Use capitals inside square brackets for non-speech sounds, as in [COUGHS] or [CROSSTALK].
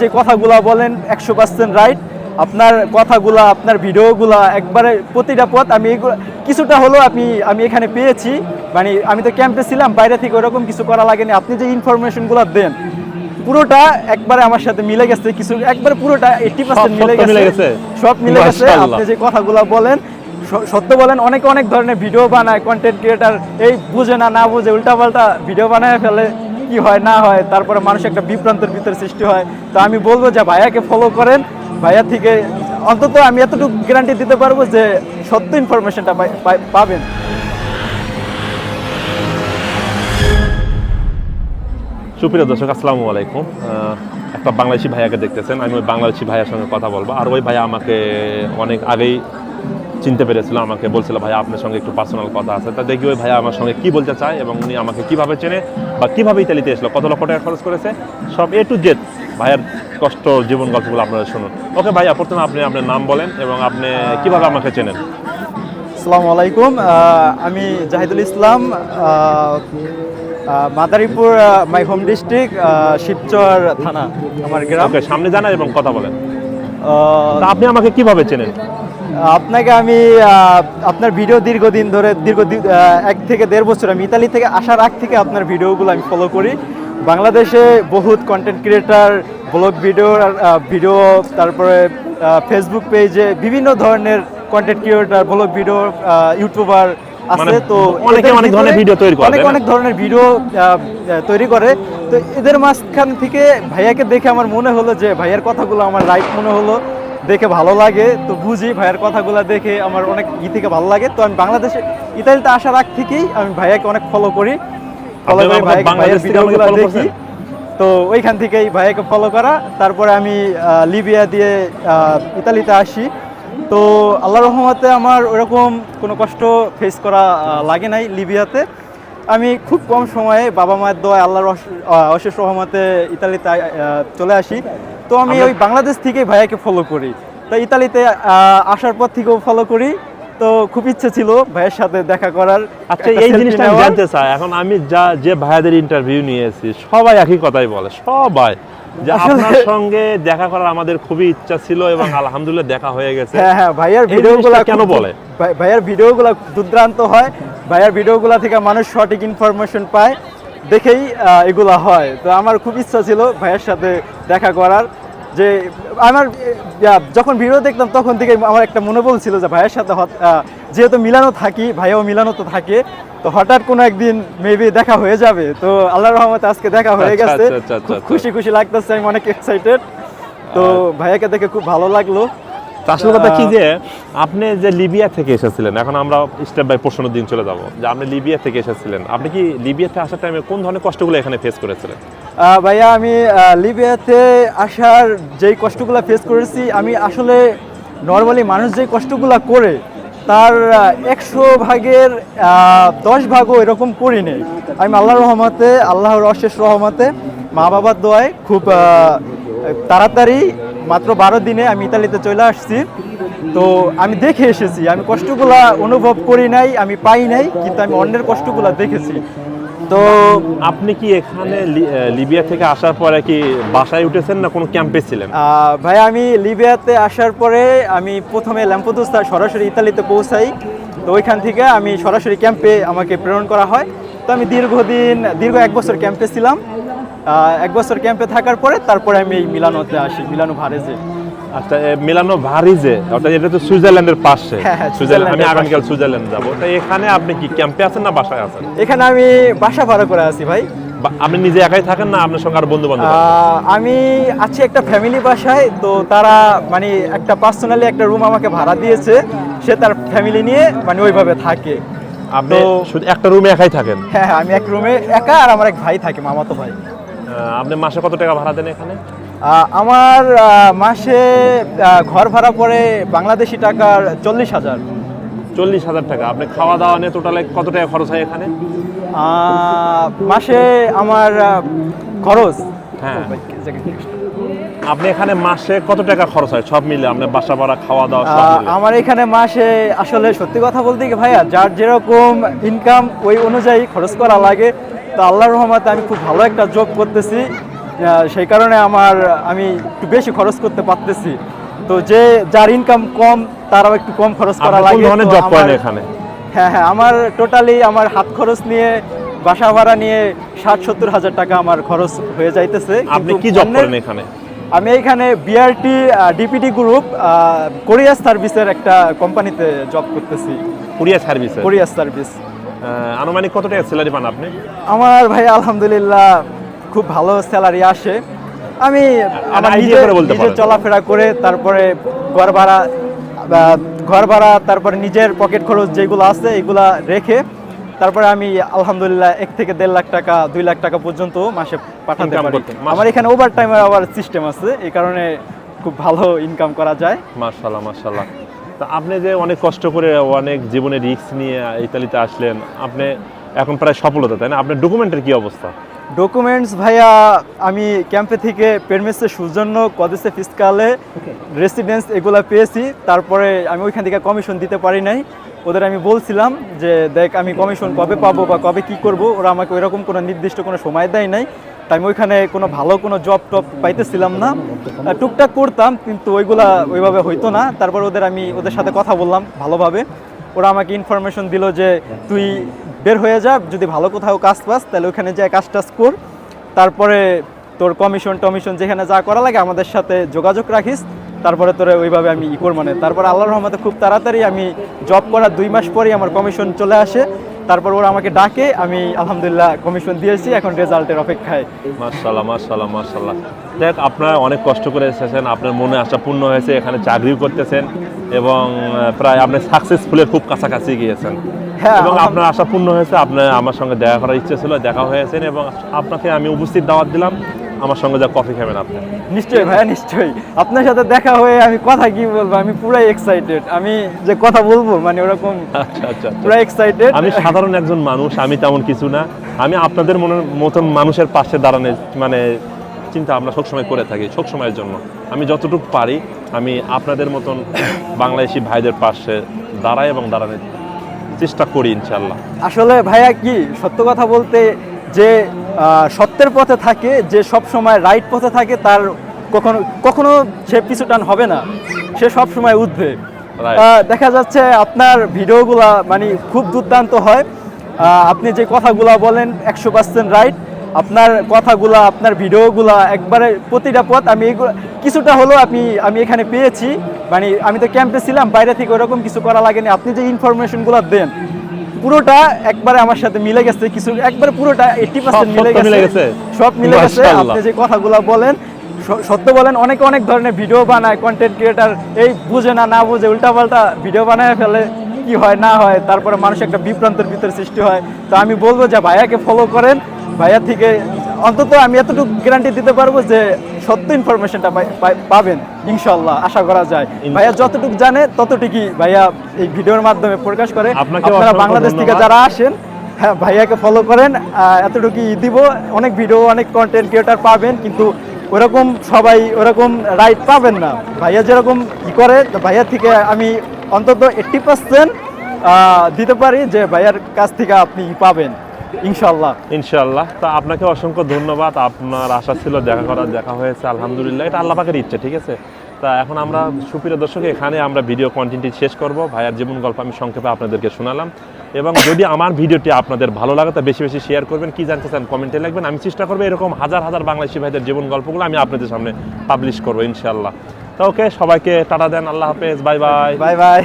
যে কথাগুলা বলেন একশো পার্সেন্ট রাইট আপনার কথাগুলা আপনার ভিডিওগুলা একবারে প্রতিটা পথ আমি এগুলো কিছুটা হলেও আপনি আমি এখানে পেয়েছি। মানে আমি তো ক্যাম্পে ছিলাম বাইরে থেকে ওরকম কিছু করা লাগেনি। আপনি যে ইনফরমেশনগুলো দেন পুরোটা একবারে আমার সাথে মিলে গেছে। কিছু একবারে পুরোটা এইটি পার্সেন্ট মিলে গেছে? গেছে? সব মিলে গেছে। আপনি যে কথাগুলো বলেন সত্য বলেন অনেকে অনেক ধরনের ভিডিও বানায় কন্টেন্ট ক্রিয়েটার এই বুঝে না না বুঝে উল্টাপাল্টা ভিডিও বানায় ফেলে। কি হয়, না হয়, তারপরে মানুষ একটা বিভ্রান্তের ভিতরে সৃষ্টি হয়। তো আমি বলব যে ভাইয়াকে ফলো করেন। ভাইয়া থেকে অন্তত আমি এতটুকু গ্যারান্টি দিতে পারব যে সত্য ইনফরমেশনটা পাবেন। সুপ্রিয় দর্শক, আসসালামু আলাইকুম। একটা বাংলাদেশি ভাইয়াকে দেখতেছেন। আমি ওই বাংলাদেশি ভাইয়ার সঙ্গে কথা বলব। আর ওই ভাইয়া আমাকে অনেক আগেই চিনতে পেরেছিল আমাকে বলছিল ভাইয়া আপনার সঙ্গে একটু পার্সোনাল কথা আছে। তা দেখি ওই ভাইয়া আমার সঙ্গে কি বলতে চায় এবং উনি আমাকে কীভাবে চেনে বা কীভাবে ইতালিতে এসলো কত লক্ষ টাকা খরচ করেছে সব এ টু জেড ভাইয়ের কষ্ট জীবন গল্পগুলো আপনারা শুনুন। ওকে ভাইয়া প্রথমে আপনি আপনার নাম বলেন এবং আপনি কীভাবে আমাকে চেনেন? আসসালামু আলাইকুম। আমি Zahidul Islam Madaripur my home district Shibchar থানা আমার গ্রামকে সামনে জানা এবং কথা বলেন। আপনি আমাকে কীভাবে চেনেন? আপনাকে আমি আপনার ভিডিও দীর্ঘদিন ধরে দীর্ঘ এক থেকে দেড় বছর আমি ইতালি থেকে আসার আগ থেকে আপনার ভিডিওগুলো আমি ফলো করি। বাংলাদেশে বহুত content creator blog video video তারপরে ফেসবুক পেজে বিভিন্ন ধরনের content creator blog video YouTuber আছে। মানে তো অনেকে অনেক ধরনের ভিডিও তৈরি করে, অনেক অনেক ধরনের ভিডিও তৈরি করে। তো এদের মাঝখান থেকে ভাইয়াকে দেখে আমার মনে হলো যে ভাইয়ার কথাগুলো আমার রাইট মনে হলো। দেখে ভালো লাগে। তো বুঝি ভাইয়ার কথাগুলো দেখে আমার অনেক ই থেকে ভালো লাগে। তো আমি বাংলাদেশে ইতালিতে আসার আগ থেকেই আমি ভাইয়াকে অনেক ফলো করি। ফলো করি ভাইয়ার ভিডিওগুলো দেখি। তো ওইখান থেকেই ভাইয়াকে ফলো করা। তারপরে আমি লিবিয়া দিয়ে ইতালিতে আসি। তো আল্লাহ রহমতে আমার ওরকম কোনো কষ্ট ফেস করা লাগে নাই লিবিয়াতে। আমি খুব কম সময়ে বাবা মায়ের দোয়া আল্লাহর অশ- অশেষ রহমতে ইতালিতে চলে আসি। তো আমি ওই বাংলাদেশ থেকেই ভাইয়াকে ফলো করি। তো ইতালিতে আসার পর থেকেও ফলো করি। তো খুব ইচ্ছে ছিল ভাইয়ের সাথে দেখা করার। আচ্ছা এই জিনিসটা আমি জানতে চাই। এখন আমি যা যে ভাইয়াদের ইন্টারভিউ নিয়েছি সবাই একই কথাই বলে সবাই। যে আপনার সঙ্গে দেখা করার আমাদের খুবই ইচ্ছা ছিল এবং [LAUGHS] আলহামদুলিল্লাহ দেখা হয়ে গেছে। হ্যাঁ হ্যাঁ ভাইয়ার ভিডিওগুলো কেন বলে? ভাইয়ার ভিডিওগুলো দুর্দান্ত হয়। ভাইয়ার ভিডিওগুলো থেকে মানুষ সঠিক ইনফরমেশন পায়। দেখেই এগুলা হয়। তো আমার খুব ইচ্ছা ছিল ভাইয়ের সাথে দেখা করার যে আমার যখন ভিডিও দেখতাম তখন থেকে আমার একটা মনোবল ছিল যে ভাইয়ের সাথে যেহেতু মিলানো থাকি ভাইয়াও মিলানো তো থাকে তো হঠাৎ কোনো একদিন মেবি দেখা হয়ে যাবে। তো আল্লাহ রহমতে আজকে দেখা হয়ে আচ্ছা, গেছে। আচ্ছা, আচ্ছা। খুশি খুশি লাগতেছে আমি অনেক এক্সাইটেড তো ভাইয়াকে দেখে খুব ভালো লাগল। আসল কথা কি যে আপনি যে লিবিয়া থেকে এসেছিলেন এখন আমরা স্টেপ বাই প্রশ্নের দিন চলে যাব। যে আপনি লিবিয়া থেকে এসেছিলেন আপনি কি লিবিয়াতে আসার টাইমে কোন ধরনের কষ্টগুলো এখানে ফেস করেছিলেন? ভাইয়া আমি লিবিয়াতে আসার যেই কষ্টগুলো ফেস করেছি আমি আসলে নর্মালি মানুষ যেই কষ্টগুলো করে তার একশো ভাগের আহ, দশ ভাগও এরকম করি নেই। আমি আল্লাহর রহমতে আল্লাহর অশেষ রহমতে মা বাবার দোয়ায় খুব তাড়াতাড়ি মাত্র বারো দিনে আমি ইতালিতে চলে আসছি। তো আমি দেখে এসেছি আমি কষ্টগুলা অনুভব করি নাই আমি পাই নাই কিন্তু আমি অন্যের কষ্টগুলা দেখেছি। তো আপনি কি এখানে লিবিয়া থেকে আসার পরে কি বাসায় উঠেছেন না কোনো ক্যাম্পে ছিলেন? ভাই আমি লিবিয়াতে আসার পরে আমি প্রথমে ল্যাম্পোদোস্তা সরাসরি ইতালিতে পৌঁছাই। তো ওইখান থেকে আমি সরাসরি ক্যাম্পে আমাকে প্রেরণ করা হয়। তো আমি দীর্ঘদিন দীর্ঘ এক বছর ক্যাম্পে ছিলাম। এক বছর ক্যাম্পে থাকার পরে তারপরে আমি এই মিলানোতে আসি মিলানো ভারেজে। আচ্ছা মিলানো ভারিজে অর্থাৎ এটা তো সুইজারল্যান্ডের পাশে। হ্যাঁ, হ্যাঁ, সুইজারল্যান্ড আমি আগামীকাল সুইজারল্যান্ড যাব। তাই এখানে আপনি কি ক্যাম্পে আছেন না বাসায় আছেন? এখানে আমি বাসা ভাড়া করে আছি ভাই। আপনি নিজে একাই থাকেন না আপনার সঙ্গে আর বন্ধু বান্ধব আমি আছি একটা ফ্যামিলি বাসায় তো তারা মানে একটা পার্সোনালি একটা রুম আমাকে ভাড়া দিয়েছে সে তার ফ্যামিলি নিয়ে মানে ওইভাবে থাকে। আপনি শুধু একটা রুমে একাই থাকেন? হ্যাঁ হ্যাঁ আমি এক রুমে একা আর আমার এক ভাই থাকে মামাতো ভাই। আপনি মাসে কত টাকা ভাড়া দেন এখানে? আমার মাসে ঘর ভাড়া পড়ে বাংলাদেশি টাকার চল্লিশ হাজার। চল্লিশ হাজার টাকা। আপনি খাওয়া দাওয়া নিয়ে টোটালে কত টাকা খরচ হয় এখানে? মাসে আমার খরচ। হ্যাঁ। আপনি এখানে মাসে কত টাকা খরচ হয়? সব মিলে আপনার বাসা ভাড়া খাওয়া দাওয়া আমার এখানে মাসে আসলে সত্যি কথা বলতে কি ভাইয়া যার যেরকম ইনকাম ওই অনুযায়ী খরচ করা লাগে। তো আল্লাহর রহমতে আমি খুব ভালো একটা জব করতেছি। সেই কারণে আমার আমি একটু বেশি খরচ করতে পারতেছি। তো যে যার ইনকাম কম তারাও একটু কম খরচ করা লাগে। জব করেন এখানে? হ্যাঁ হ্যাঁ আমার টোটালি আমার হাত খরচ নিয়ে বাসা ভাড়া নিয়ে ষাট সত্তর হাজার টাকা আমার খরচ হয়ে যাইতেছে। আপনি কি জব করেন এখানে? আমি এখানে বিআরটি ডিপিটি গ্রুপ কোরিয়া সার্ভিসের একটা কোম্পানিতে জব করতেছি। কোরিয়া সার্ভিসে কোরিয়া সার্ভিস আনুমানিক কত টাকা স্যালারি পান আপনি? আমার ভাই আলহামদুলিল্লাহ খুব ভালো স্যালারি আসে। আমি আমার নিজে করে বলতে নিজে চলাফেরা করে তারপরে ঘর ভাড়া ঘর ভাড়া তারপরে নিজের পকেট খরচ যেগুলো আছে এগুলা রেখে তারপরে আমি আলহামদুলিল্লাহ এক থেকে দেড় লাখ টাকা দুই লাখ টাকা পর্যন্ত মাসে পাঠাতে পারি। আমার এখানে ওভার টাইমের আবার সিস্টেম আছে এই কারণে খুব ভালো ইনকাম করা যায়। মার্শাল্লাহ মার্শাল্লাহ তা আপনি যে অনেক কষ্ট করে অনেক জীবনে রিস্ক নিয়ে ইতালিতে আসলেন আপনি এখন প্রায় সফলতা তাই না? আপনার ডকুমেন্টের কি অবস্থা? ডকুমেন্টস ভাইয়া আমি ক্যাম্পে থেকে পেরমেসে সৌজন্য কদেসে ফিসকালে রেসিডেন্স এগুলা পেয়েছি। তারপরে আমি ওইখান থেকে কমিশন দিতে পারি নাই। ওদের আমি বলছিলাম যে দেখ আমি কমিশন কবে পাবো বা কবে কি করব? ওরা আমাকে ওইরকম কোনো নির্দিষ্ট কোনো সময় দেয় নাই। তাই আমি ওইখানে কোনো ভালো কোনো জব টব পাইতেছিলাম না। টুকটাক করতাম, কিন্তু ওইগুলা ওইভাবে হইতো না। তারপর ওদের আমি ওদের সাথে কথা বললাম ভালোভাবে। ওরা আমাকে ইনফরমেশন দিল যে, তুই বের হয়ে যা, যদি ভালো কোথাও কাজ পাস, তাহলে ওখানে যায় কাজ টাজ কর। তারপরে তোর কমিশন টমিশন যেখানে যা করা লাগে আমাদের সাথে যোগাযোগ রাখিস। তারপরে তোরে ওইভাবে আমি ই করব মানে তারপর আল্লাহর রহমতে খুব তাড়াতাড়ি আমি জব করার দুই মাস পরেই আমার কমিশন চলে আসে। তারপর ওরা আমাকে ডাকে আমি আলহামদুলিল্লাহ কমিশন দিয়েছি এখন রেজাল্টের অপেক্ষায়। মার্শাল্লাহ মার্শাল্লাহ মার্শাল্লাহ দেখ আপনারা অনেক কষ্ট করে এসেছেন আপনার মনে আশা পূর্ণ হয়েছে এখানে চাকরিও করতেছেন এবং প্রায় আপনি সাকসেসফুলের খুব কাছাকাছি গিয়েছেন। হ্যাঁ, এবং আপনার আশা পূর্ণ হয়েছে আপনার আমার সঙ্গে দেখা করার ইচ্ছে ছিল দেখা হয়েছেন এবং আপনাকে আমি উপস্থিত দাওয়াত দিলাম। আমার সঙ্গে যা কফি খাবেন আপনি। নিশ্চয়ই ভাইয়া নিশ্চয়ই। আপনার সাথে দেখা হয়ে আমি কথা কি বলব? আমি পুরাই এক্সাইটেড আমি যে কথা বলব মানে ওরকম আচ্ছা আচ্ছা আচ্ছা। পুরো এক্সাইটেড আমি সাধারণ একজন মানুষ আমি তেমন কিছু না। আমি আপনাদের মনের মতন মানুষের পাশে দাঁড়ানোর মানে চিন্তা আমরা সবসময় করে থাকি সবসময়ের জন্য। আমি যতটুকু পারি আমি আপনাদের মতন [COUGHS] বাংলাদেশি ভাইদের পাশে দাঁড়াই এবং দাঁড়ানোর চেষ্টা করি ইনশাল্লাহ আসলে ভাইয়া কি সত্য কথা বলতে যে সত্যের পথে থাকে যে সব সময় রাইট পথে থাকে তার কখনো কখনো সে পিছুটান হবে না। সে সব সময় উঠবে। দেখা যাচ্ছে আপনার ভিডিওগুলা মানে খুব দুর্দান্ত হয়। আপনি যে কথাগুলা বলেন একশো পার্সেন্ট রাইট আপনার কথাগুলা আপনার ভিডিওগুলা একবারে প্রতিটা পথ আমি এগুলো কিছুটা হলেও আপনি আমি এখানে পেয়েছি। মানে আমি তো ক্যাম্পে ছিলাম বাইরে থেকে ওরকম কিছু করা লাগেনি। আপনি যে ইনফরমেশনগুলো দেন পুরোটা একবারে আমার সাথে মিলে গেছে কিছু একবারে পুরোটা এইটটি পার্সেন্ট মিলে গেছে? সব মিলে গেছে। আপনি যে কথাগুলো বলেন সত্য বলেন অনেক অনেক ধরনের ভিডিও বানায় কন্টেন্ট ক্রিয়েটার এই বুঝে না না বুঝে উল্টাপাল্টা ভিডিও বানায় ফেলে কি হয় না হয় তারপরে মানুষ একটা বিভ্রান্তের ভিতরে সৃষ্টি হয়। তো আমি বলব যে ভাইয়াকে ফলো করেন ভাইয়া থেকে অন্তত আমি এতটুকু গ্যারান্টি দিতে পারব যে সত্য ইনফরমেশনটা পাবেন ইনশাল্লাহ আশা করা যায়। ভাইয়া যতটুকু জানে ততটুকুই ভাইয়া এই ভিডিওর মাধ্যমে প্রকাশ করে। আপনারা বাংলাদেশ থেকে যারা আসেন হ্যাঁ ভাইয়াকে ফলো করেন আহ, এতটুকুই দিব। অনেক ভিডিও অনেক কন্টেন্ট ক্রিয়েটার পাবেন কিন্তু ওরকম সবাই ওরকম রাইট পাবেন না। ভাইয়া যেরকম ই করে তো ভাইয়া থেকে আমি অন্তত এইট্টি পার্সেন্ট দিতে পারি যে ভাইয়ার কাছ থেকে আপনি পাবেন। ইনশাল্লাহ ইনশাল্লাহ তা আপনাকে অসংখ্য ধন্যবাদ। আপনার আশা ছিল দেখা করার দেখা হয়েছে আলহামদুলিল্লাহ। এটা আল্লাহ পাকের ইচ্ছে ঠিক আছে? তা এখন আমরা সুপ্রিয় দর্শক এখানে আমরা ভিডিও কন্টেন্টটি শেষ করব। ভাইয়ার জীবন গল্প আমি সংক্ষেপে আপনাদেরকে শোনালাম। এবং যদি আমার ভিডিওটি আপনাদের ভালো লাগে তা বেশি বেশি শেয়ার করবেন। কি জানতে চান কমেন্টে লিখবেন। আমি চেষ্টা করব এরকম হাজার হাজার বাংলাদেশি ভাইদের জীবন গল্পগুলো আমি আপনাদের সামনে পাবলিশ করব ইনশাল্লাহ তা ওকে সবাইকে টাটা দেন আল্লাহ হাফেজ বাই বাই। Bye bye.